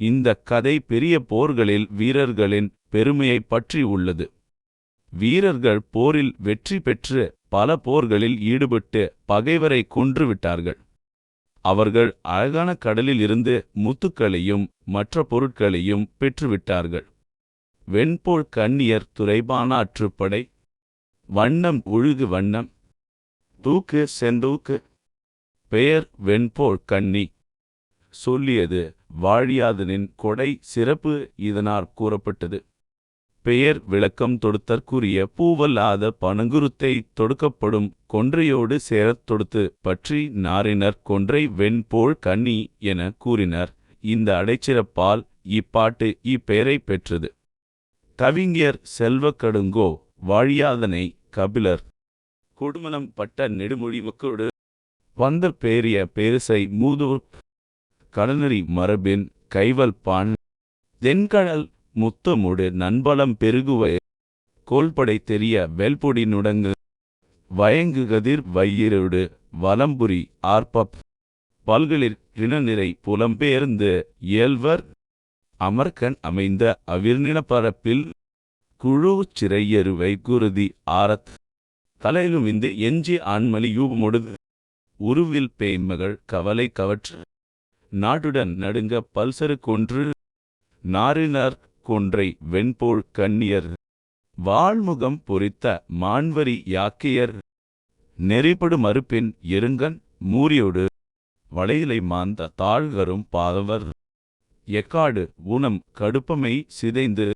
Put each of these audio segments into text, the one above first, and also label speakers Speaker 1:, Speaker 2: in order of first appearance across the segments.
Speaker 1: இந்த கதை பெரிய போர்களில் வீரர்களின் பெருமையைப் பற்றி உள்ளது. வீரர்கள் போரில் வெற்றி பெற்று பல போர்களில் ஈடுபட்டு பகைவரை கொன்றுவிட்டார்கள். அவர்கள் அழகான கடலில் இருந்து முத்துக்களையும் மற்ற பொருட்களையும் பெற்றுவிட்டார்கள். வெண்போல் கண்ணியர் துறைபானாற்றுப்படை வண்ணம் உழுகு வண்ணம். தூக்கு செந்தூக்கு. பெயர் வெண்போல் கண்ணி சொல்லியது வாழியாதனின் கொடை சிறப்பு இதனார் கூறப்பட்டது. பெயர் விளக்கம் தொடுத்தற்குரிய பூவல்லாத பனங்குருத்தை தொடுக்கப்படும் கொன்றையோடு சேரத் தொடுத்து பற்றி நாரினர் கொன்றை வெண்போல் கண்ணி என கூறினர். இந்த அடைச்சிறப்பால் இப்பாட்டு இப்பெயரை பெற்றது. கவிஞர் செல்வக்கடுங்கோ வாழியாதனை கபிலர் கொடுமணம் பட்ட நெடுமொழி மக்களோடு வந்த பேரிய பேரிசை மூதூர் கடனறி மரபின் கைவல் பான் தென்கடல் முத்தமுடு நண்பலம் பெருகுவ கோல்படை தெரிய வெல்பொடி நுடங்கு வயங்கு கதிர் வையிரோடு வலம்புரி ஆர்பப் பல்களிற் இனநிறை புலம்பெயர்ந்து இயல்வர் அமர்கண் அமைந்த அவிர்நிலப்பரப்பில் குழு சிறையருவை குருதி ஆரத் தலையிலும் இந்து எஞ்சி ஆண்மலி யூபமுடுது உருவில் பேய்மகள் கவலை கவற்று நாடுடன் நடுங்க பல்சரு கொன்று நாரினர் கொன்றை வெண்போல் கண்ணியர் வாழ்முகம் பொறித்த மான்வரி யாக்கையர் நெறிப்படு மறுப்பின் எருங்கன் மூரியோடு வளையிலை மாந்த தாழ்கரும் பாதவர் எக்காடு ஊனம் கடுப்பமை சிதைந்து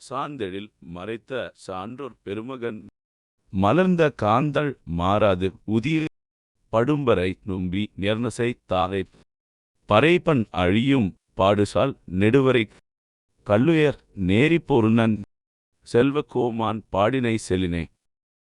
Speaker 1: சாந்தெழில் மறைத்த சான்றோர் பெருமகன் மலர்ந்த காந்தள் மாறாது உதிய படும்பரை நும்பி நிர்ணசை தாரை பறைப்பன் அழியும் பாடுசால் நெடுவரை கல்லுயர் நேரி செல்வக்கோமான் செல்வ கோமான் பாடினை செலினே.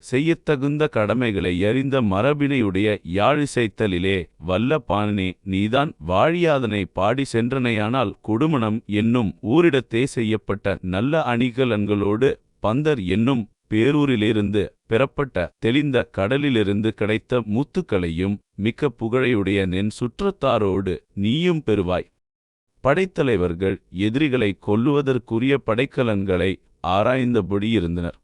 Speaker 1: செய்யத்தகுந்த கடமைகளை எறிந்த மரபினையுடைய யாழிசைத்தலிலே வல்ல பாணினே நீதான் வாழியாதனை பாடி சென்றனையானால் குடுமணம் என்னும் ஊரிடத்தே செய்யப்பட்ட நல்ல அணிகலன்களோடு பந்தர் என்னும் பேரூரிலிருந்து பெறப்பட்ட தெளிந்த கடலிலிருந்து கிடைத்த முத்துக்களையும் மிக்க புகழையுடைய நின் சுற்றத்தாரோடு நீயும் பெறுவாய். படைத்தலைவர்கள் எதிரிகளை கொல்லுவதற்குரிய படைக்கலன்களை ஆராய்ந்தபடி இருந்தனர்.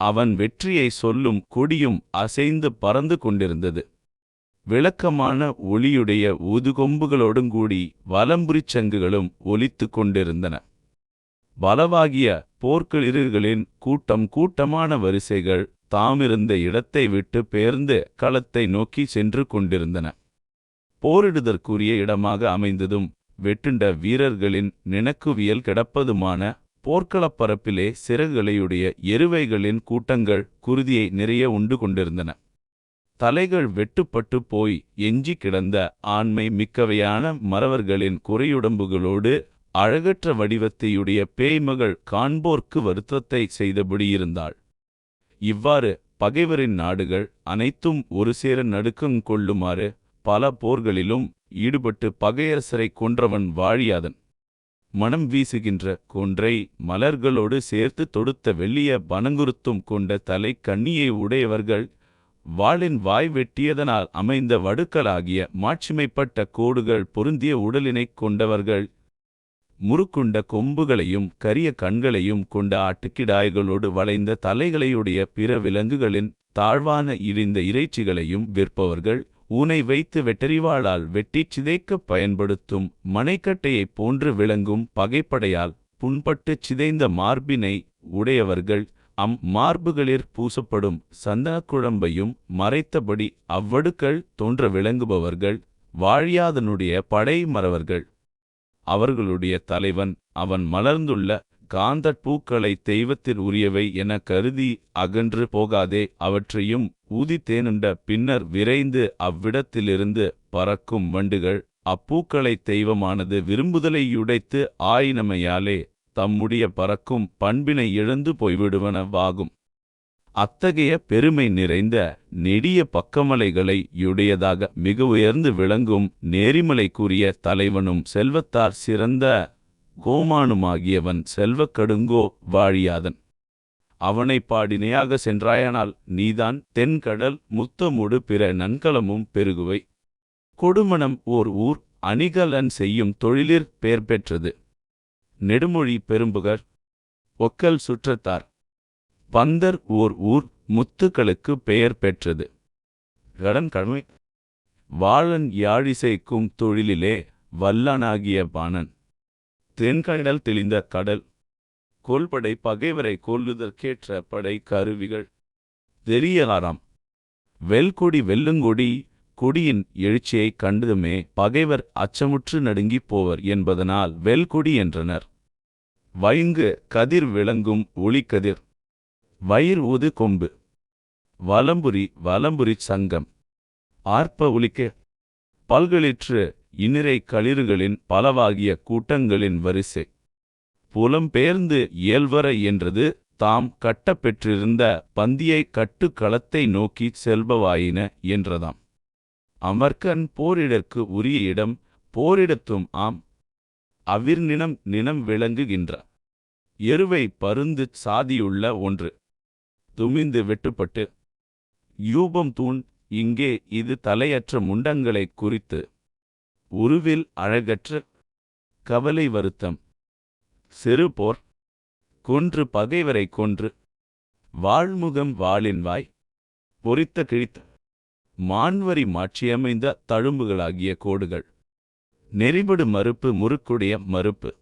Speaker 1: அவன் வெற்றியை சொல்லும் கொடியும் அசைந்து பறந்து கொண்டிருந்தது. விளக்கமான ஒளியுடைய ஊதுகொம்புகளோடுங்கூடி வலம்புரிச் சங்குகளும் ஒலித்து கொண்டிருந்தன. பலவாகிய போர்க்களிர்களின் கூட்டம் கூட்டமான வரிசைகள் தாமிருந்த இடத்தை விட்டு பெயர்ந்து களத்தை நோக்கி சென்று கொண்டிருந்தன. போரிடுதற்குரிய இடமாக அமைந்ததும் வெட்டுண்ட வீரர்களின் நினக்குவியல் கிடப்பதுமான போர்க்களப்பரப்பிலே சிறகுகளையுடைய எருவைகளின் கூட்டங்கள் குருதியை நிறைய உண்டு கொண்டிருந்தன. தலைகள் வெட்டுப்பட்டு போய் எஞ்சி கிடந்த ஆண்மை மிக்கவையான மறவர்களின் குறையுடம்புகளோடு அழகற்ற வடிவத்தையுடைய பேய்மகள் காண்போர்க்கு வருத்தத்தை செய்தபடி இருந்தாள் இவ்வாறு பகைவரின் நாடுகள் அனைத்தும் ஒரு சேர நடுக்கம் கொள்ளுமாறு பல போர்களிலும் ஈடுபட்டு பகையரசரை கொன்றவன் வாழியாதன். மனம் வீசுகின்ற கொன்றை மலர்களோடு சேர்த்து தொடுத்த வெள்ளிய பனங்குருத்தும் கொண்ட தலை கண்ணியை உடையவர்கள் வாளின் வாய் வெட்டியதனால் அமைந்த வடுக்கலாகிய மாட்சிமைப்பட்ட கோடுகள் பொருந்திய உடலினைக் கொண்டவர்கள் முறுக்குண்ட கொம்புகளையும் கரிய கண்களையும் கொண்ட ஆட்டுக்கிடாய்களோடு வளைந்த தலைகளையுடைய பிற விலங்குகளின் தாழ்வான இழிந்த இறைச்சிகளையும் விற்பவர்கள் ஊனை வைத்து வெட்டறிவாளால் வெட்டிச் சிதைக்கப் பயன்படுத்தும் மனைக்கட்டையைப் போன்று விளங்கும் பகைப்படையால் புண்பட்டுச் சிதைந்த மார்பினை உடையவர்கள் அம் மார்புகளிற் பூசப்படும் சந்தனக் குழம்பையும் மறைத்தபடி அவ்வடுக்கள் தோன்ற விளங்குபவர்கள் வாழியாதனுடைய படை மறவர்கள். அவர்களுடைய தலைவன் அவன் மலர்ந்துள்ள காந்தட் பூக்களை தெய்வத்தில் உரியவை என கருதி அகன்று போகாதே அவற்றையும் ஊதித்தேனுண்ட பின்னர் விரைந்து அவ்விடத்திலிருந்து பறக்கும் வண்டுகள். அப்பூக்களை தெய்வமானது விரும்புதலையுடைத்து ஆயினமையாலே தம்முடைய பறக்கும் பண்பினை இழந்து போய்விடுவனவாகும். அத்தகைய பெருமை நிறைந்த நெடிய பக்கமலைகளை யுடையதாக மிக உயர்ந்து விளங்கும் நேரிமலைக்குரிய தலைவனும் செல்வத்தார் சிறந்த கோமானுமாகியவன் செல்வக்கடுங்கோ வாழியாதன். அவனை பாடினையாக சென்றாயானால் நீதான் தென்கடல் முத்தமுடு பிற நன்கலமும் பெருகுவை. கொடுமணம் ஓர் ஊர் அணிகலன் செய்யும் தொழிலிற் பெயர் பெற்றது நெடுமொழி பெரும்புகர். ஒக்கல் சுற்றத்தார். பந்தர் ஓர் ஊர் முத்துக்களுக்கு பெயர் பெற்றது. கடன் கடமை. வாழன் யாழிசைக்கும் தொழிலிலே வல்லானாகிய பாணன். தென்கடல் தெளிந்த கடல். கொல்படை பகைவரை கொல்லுதற்கேற்ற படை கருவிகள். தெரியலாராம். வெல்கொடி வெல்லுங்கொடி கொடியின் எழுச்சியைக் கண்டதுமே பகைவர் அச்சமுற்று நடுங்கிப் போவர் என்பதனால் வெல்கொடி என்றனர். வைங்கு கதிர் விளங்கும் ஒளிக்கதிர். வயிர் ஊது கொம்பு. வலம்புரி வலம்புரி சங்கம். ஆர்ப்ப ஒலிக்க பல்களிற்று இன்னிறை களிறுகளின் பலவாகிய கூட்டங்களின் வரிசை. புலம்பெயர்ந்து இயல்வர என்றது தாம் கட்டப்பெற்றிருந்த பந்தியை கட்டுக்களத்தை நோக்கி செல்பவாயின என்றதாம். அமர்க்கன் போரிடற்கு உரிய இடம் போரிடத்தும் ஆம். அவிர்நினம் நினம் விளங்குகின்ற. எருவை பருந்து சாதியுள்ள ஒன்று. துமிந்து வெட்டுப்பட்டு யூபம் தூண் இங்கே இது தலையற்ற முண்டங்களைக் குறித்து உருவில் அழகற்ற கவலை வருத்தம். சிறு போர் கொன்று பகைவரை கொன்று வாழ்முகம் வாளின் வாய் பொறித்த கிழித்த மான்வரி மாட்சியமைந்த தழும்புகளாகிய கோடுகள். நெறிபடு மறுப்பு முறுக்குடைய மறுப்பு.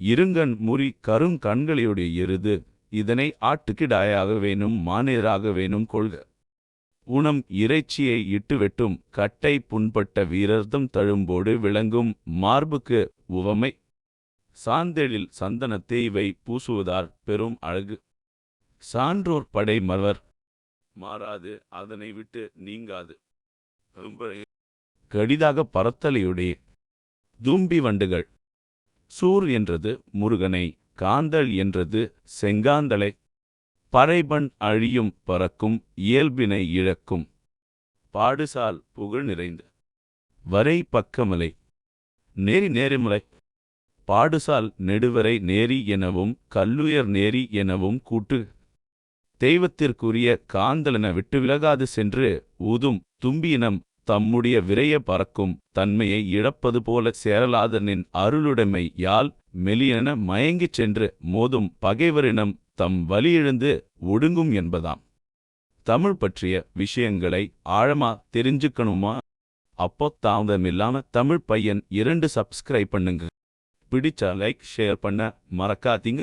Speaker 1: இருங்கண் முறி கருங்கண்களையுடைய எருது இதனை ஆட்டுக்கிடாயாக வேணும் மானேராக வேணும் கொள்க. உணம் இறைச்சியை இட்டு வெட்டும் கட்டை புண்பட்ட வீரர்தம் தழும்போடு விளங்கும் மார்புக்கு உவமை. சாந்தெழில் சந்தன தேய்வை பூசுவதால் பெரும் அழகு. சான்றோர் படை மலர் மாறாது அதனை விட்டு நீங்காது. கடிதாக பரத்தலையுடைய தும்பி வண்டுகள். சூர் என்றது முருகனை. காந்தள் என்றது செங்காந்தலை. பறைபண் அழியும் பறக்கும் இயல்பினை இழக்கும் பாடுசால் புகழ் நிறைந்த வரை பக்கமலை. நேரி நேரிமலை. பாடுசால் நெடுவரை நேரி எனவும் கல்லுயர் நேரி எனவும் கூட்டு. தெய்வத்திற்குரிய காந்தலன விட்டு விலகாது சென்று ஊதும் தும்பியினம் தம்முடைய விரைய பறக்கும் தன்மையை இழப்பது போல சேரலாதனின் அருளுடைமை யால் மெலியன மயங்கிச் சென்று மோதும் பகைவரினம் தம் வலியிழந்து ஒடுங்கும் என்பதாம். தமிழ் பற்றிய விஷயங்களை ஆழமா தெரிஞ்சுக்கணுமா? அப்போ தாமதமில்லாம தமிழ் பையன் இரண்டு சப்ஸ்கிரைப் பண்ணுங்க. பிடிச்சா லைக் ஷேர் பண்ண மறக்காதீங்க.